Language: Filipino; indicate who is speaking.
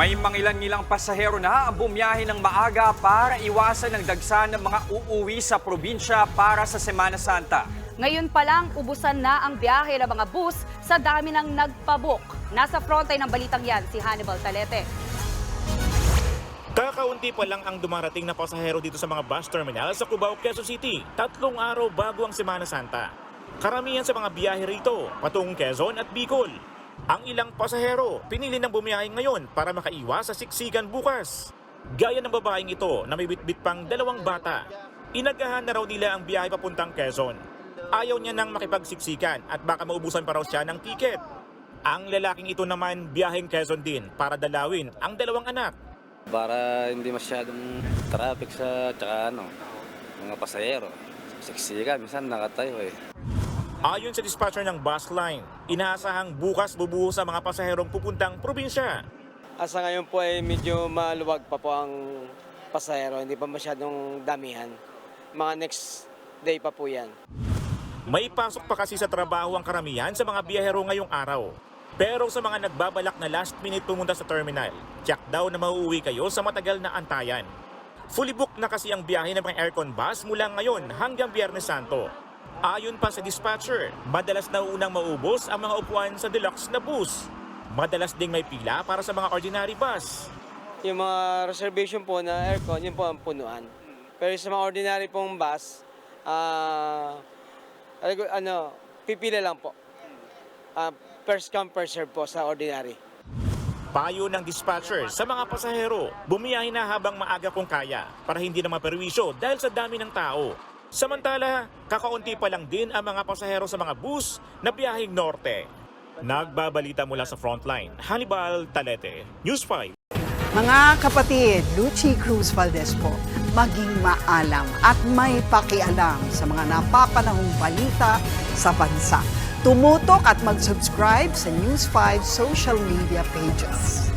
Speaker 1: May mangilan-ngilang pasahero na ang bumiyahe ng maaga para iwasan ang dagsa ng mga uuwi sa probinsya para sa Semana Santa.
Speaker 2: Ngayon pa lang, ubusan na ang biyahe ng mga bus sa dami ng nagpabook. Nasa frontline ng balitang yan si Hannibal Talete.
Speaker 3: Kakaunti pa lang ang dumarating na pasahero dito sa mga bus terminal sa Cubao, Quezon City. Tatlong araw bago ang Semana Santa. Karamihan sa mga biyahe rito, patungong Quezon at Bicol. Ang ilang pasahero, pinili ng bumiyahe ngayon para makaiwas sa siksikan bukas. Gaya ng babaeng ito na may bitbit pang dalawang bata. Inagahan na raw nila ang biyahe papuntang Quezon. Ayaw niya nang makipagsiksikan at baka maubusan pa raw siya ng tiket. Ang lalaking ito naman biyaheng Quezon din para dalawin ang dalawang anak.
Speaker 4: Para hindi masyadong traffic sa tsaka ano, mga pasahero. Siksikan, minsan nakatayo eh.
Speaker 3: Ayon sa dispatcher ng bus line, inaasahang bukas bubuhos sa mga pasaherong pupuntang probinsya.
Speaker 5: Asa ngayon po ay medyo maluwag pa po ang pasahero, hindi pa masyadong damihan. Mga next day pa po yan.
Speaker 3: May pasok pa kasi sa trabaho ang karamihan sa mga biyahero ngayong araw. Pero sa mga nagbabalak na last minute pumunta sa terminal, check daw na mauuwi kayo sa matagal na antayan. Fully booked na kasi ang biyahe ng mga aircon bus mula ngayon hanggang Biyernes Santo. Ayon pa sa dispatcher, madalas na unang maubos ang mga upuan sa deluxe na bus. Madalas ding may pila para sa mga ordinary bus.
Speaker 5: Yung mga reservation po na aircon, yun po ang punuan. Pero sa mga ordinary pong bus, ah, ano, pipila lang po. Ah, first come, first serve po sa ordinary.
Speaker 3: Payo ng dispatcher sa mga pasahero, bumiyahe na habang maaga kung kaya para hindi na maperwisyo dahil sa dami ng tao. Samantala, kakaunti pa lang din ang mga pasahero sa mga bus na biyaheng norte. Nagbabalita mula sa frontline, Hannibal Talete, News 5.
Speaker 6: Mga kapatid, Lucy Cruz Valdez po, maging maalam at may pakialam sa mga napapanahong balita sa bansa. Tumutok at mag-subscribe sa News 5 social media pages.